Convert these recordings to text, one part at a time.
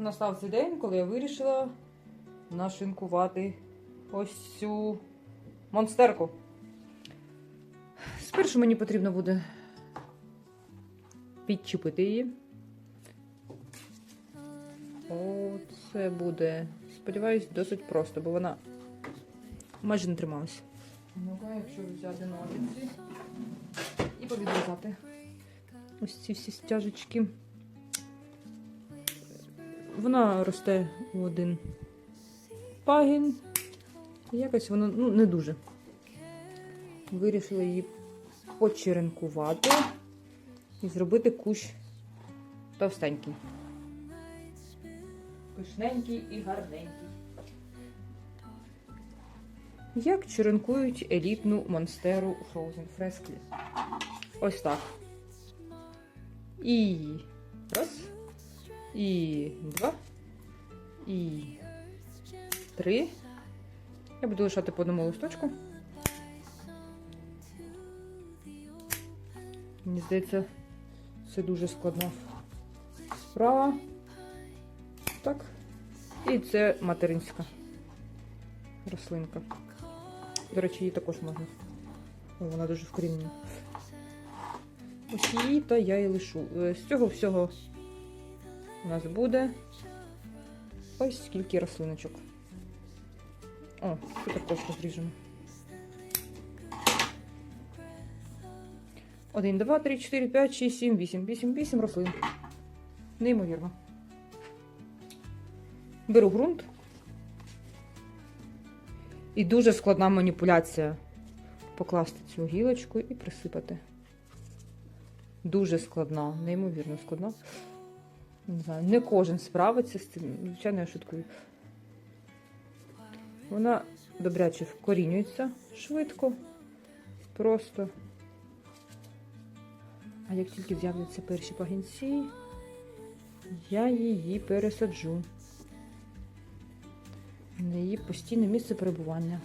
настав цей день, коли я вирішила нашинкувати ось цю монстерку. Спершу мені потрібно буде підчепити її. О, це буде, сподіваюсь, досить просто, бо вона майже не трималася. Ну-ка, якщо взяти ножиці і повідрізати ось ці всі стяжечки. Вона росте у один пагін. Якось воно ну, не дуже. Вирішила її почеренкувати і зробити кущ товстенький. Пишненький і гарненький. Як черенкують елітну монстеру Frozen Frescly? Ось так. І раз. І два. І три. Я буду лишати по одному листочку. Мені здається, це дуже складна справа. Так. І це материнська рослинка. До речі, її також можна. Вона дуже вкорінена. Ось її та я і лишу. Е, З цього всього у нас буде ось скільки рослиночок. О, тут також розріжемо. Один, два, три, чотири, п'ять, шість, сім, вісім. Вісім, вісім рослин. Неймовірно. Беру ґрунт. І дуже складна маніпуляція покласти цю гілочку і присипати. Дуже складна, неймовірно складна. Не знаю, не кожен справиться з цим. Звичайно, я шуткую. Вона добряче вкорінюється швидко, просто. А як тільки з'являться перші пагінці, я її пересаджу на її постійне місце перебування.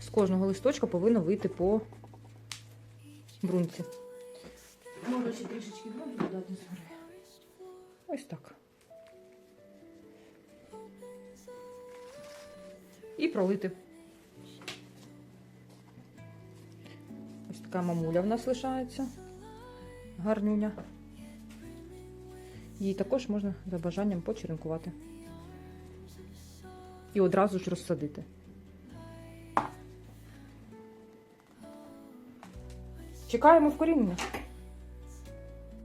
З кожного листочка повинно вийти по брунці. Можна ще трішечки ґрунту додати згори. Ось так. І пролити. Ось така мамуля в нас лишається. Гарнюня. Її також можна за бажанням почеренкувати. І одразу ж розсадити. Чекаємо вкорінення.